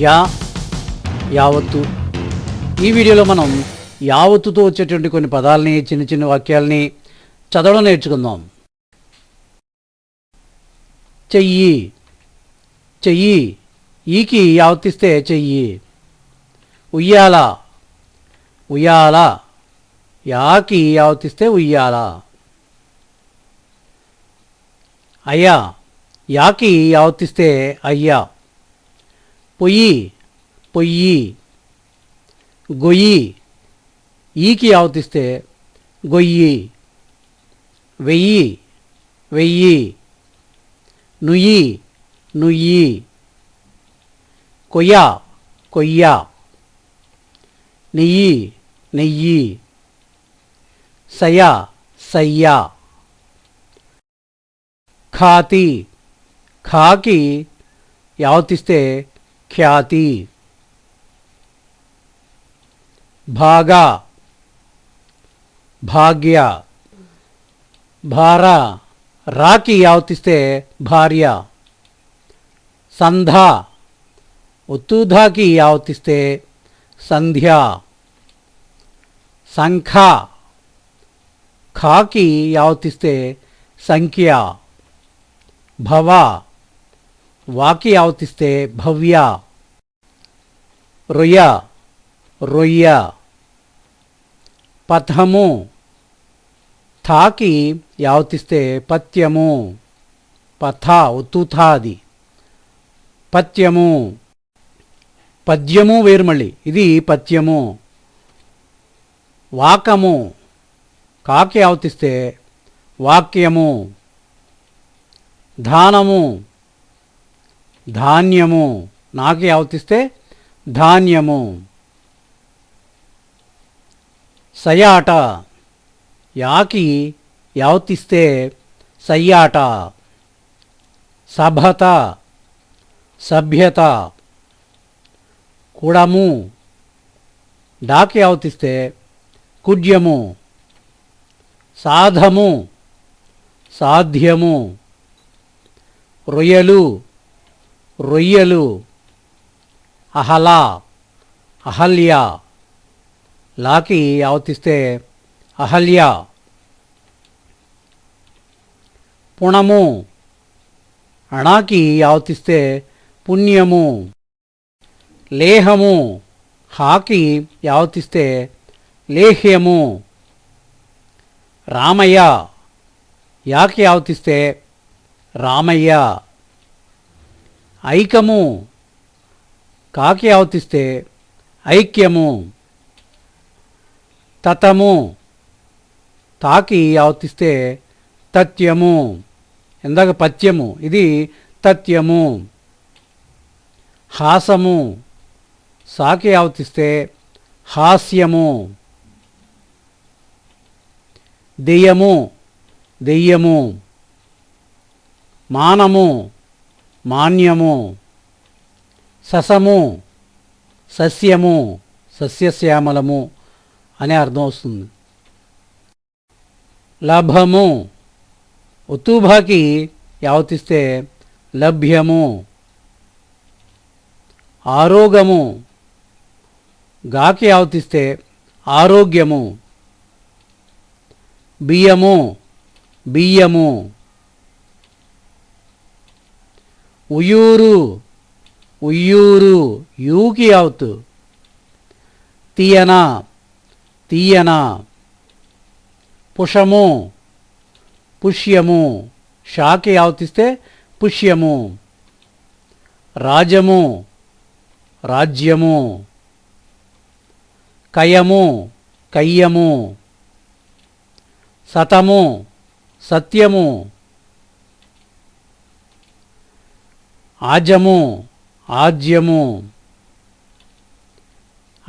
Yeah యావత్తు. ఈ వీడియోలో మనం యావత్తుతో వచ్చేటువంటి కొన్ని పదాలని చిన్న చిన్న వాక్యాలని చదవడం నేర్చుకుందాం. చెయ్యి చెయ్యి ఈకి యావత్తిస్తే చెయ్యి. ఉయ్యాల ఉయ్యాల యాకి యావత్తిస్తే ఉయ్యాల. అయ్యా యాకి యావత్తిస్తే అయ్యా. పొయ్యి పొయ్యి గొయ్యి ఈకి యావతిస్తే గొయ్యి వెయ్యి వెయ్యి నుయ్యి నుయ్యి కొయ్య కొయ్య నెయ్యి నెయ్యి సయ సయ్య ఖాతి ఖాకి యావతిస్తే ఖ్యాతి భాగ భాగ్య భార రాకి యావతిస్తే భార్య సంధ ఒత్తుధాకి యావతిస్తే సంధ్య సంఖ ఖాకి యావతిస్తే సంఖ్య భవ వాకి యావతిస్తే భవ్య రొయ్య రొయ్య. పథము థాకి యావతిస్తే పత్యము పథ ఉత్తుథాది. పత్యము పద్యము వేరు మళ్ళీ ఇది పత్యము. వాకము కాకి యావతిస్తే వాక్యము. ధానము ధాన్యము. నాకు యావతిస్తే ధాన్యము. సయాట యాకి యావతిస్తే సయ్యాట. సభత. సభ్యత. కుడము. డాకి యావతిస్తే కుడ్యము. సాధము. సాధ్యము. రొయ్యలు. రొయ్యలు అహలా అహల్య. లాకి యావతిస్తే అహల్య. పుణము అణాకి యావతిస్తే పుణ్యము. లేహము హాకి యావతిస్తే లేహ్యము. రామయ్య యాకి యావతిస్తే రామయ్య. ఐకము కాకి అవతిస్తే ఐక్యము తతము తాకి అవతిస్తే తత్యము. ఇందాక పత్యము ఇది తత్యము. హాసము సాకి అవతిస్తే హాస్యము. దెయ్యము దెయ్యము. మానము మాన్యము ససము సస్యము సస్యశ్యామలము అనే అర్థం వస్తుంది. లభము ఉతుభాకి యావతిస్తే లభ్యము. ఆరోగము గాకి యావతిస్తే ఆరోగ్యము. బియ్యము బియ్యము. ఉయ్యూరు ఉయ్యూరు యూకి యావత్ తీయన తీయన. పుషము పుష్యము షాకి యావతిస్తే పుష్యము. రాజము రాజ్యము. కయము కయ్యము. సతము సత్యము. ఆజము ఆజ్యము.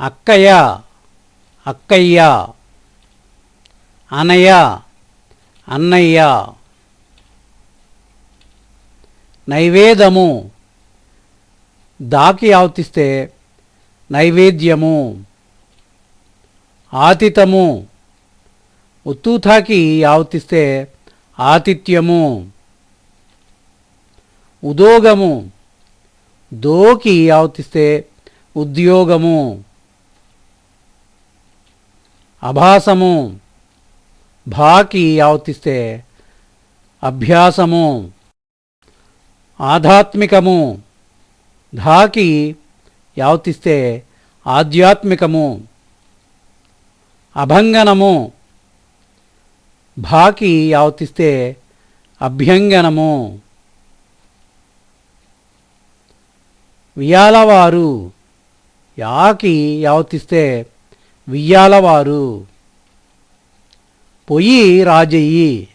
అక్కయ్య అక్కయ్య. అనయ్య అన్నయ్య. నైవేదము. దాకి ఆవతిస్తే నైవేద్యము. ఆతితము ఉత్తూథాకి ఆవతిస్తే ఆతిథ్యము. ఉదోగము. దోకి ఆవర్తిస్తే ఉద్యోగము. అభాసము. భాకి ఆవర్తిస్తే అభ్యాసము. ఆధ్యాత్మికము. ధాకి యావతిస్తే ఆధ్యాత్మికము. అభంగనము. భాకి యావతిస్తే అభ్యంగనము. వియాలవారు యాకి యావతిస్తే వియ్యాలవారు. పొయ్యి రాజయ్యి.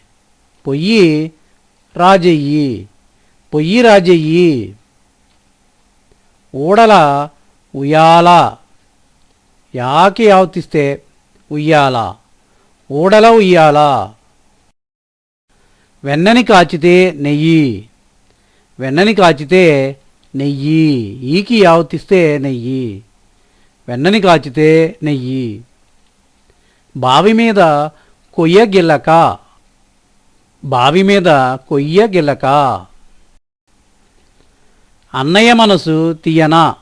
పొయ్యి రాజయ్యి. పొయ్యి రాజయ్యి. ఊడల ఉయ్యాల. యాకి యావతిస్తే ఉయ్యాల. ఊడల ఉయ్యాల. వెన్నని కాచితే నెయ్యి. వెన్నని కాచితే నెయ్యి. ఈకి యావతిస్తే నెయ్యి. వెన్నని కాచితే నెయ్యి. బావి మీద కొయ్య గిల్లక. బావి మీద కొయ్య గిల్లక. అన్నయ్య మనసు తీయనా.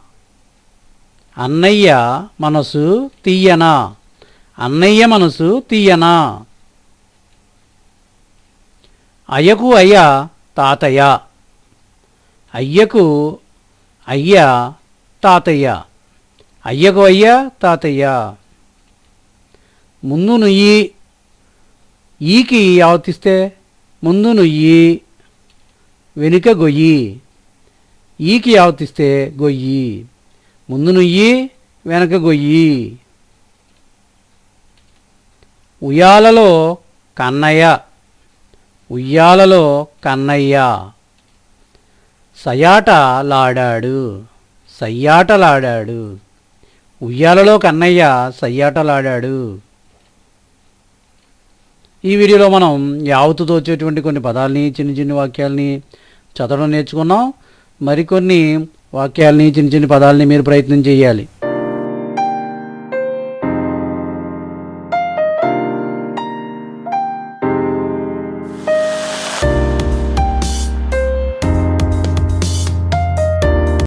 అన్నయ్య మనసు తీయనా. అన్నయ్య మనసు తీయనా. అయ్యకు అయ్య తాతయ్య. అయ్యకు అయ్య తాతయ్య. అయ్యకు అయ్యా తాతయ్య. ముందు నుయ్యి. ఈకి యావతిస్తే ముందు నుయ్యి. వెనుక గొయ్యి. ఈకి యావతిస్తే గొయ్యి. ముందు నుయ్యి వెనక గొయ్యి. ఉయ్యాలలో కన్నయ్య. ఉయ్యాలలో కన్నయ్య. సయాటలాడాడు సయ్యాటలాడాడు. ఉయ్యాలలో కన్నయ్య సయ్యాటలాడాడు. ఈ వీడియోలో మనం యావతుతో వచ్చేటువంటి కొన్ని పదాలని చిన్న చిన్న వాక్యాలని చదవడం నేర్చుకున్నాం. మరికొన్ని వాక్యాలని చిన్న చిన్న పదాలని మీరు ప్రయత్నం చేయాలి.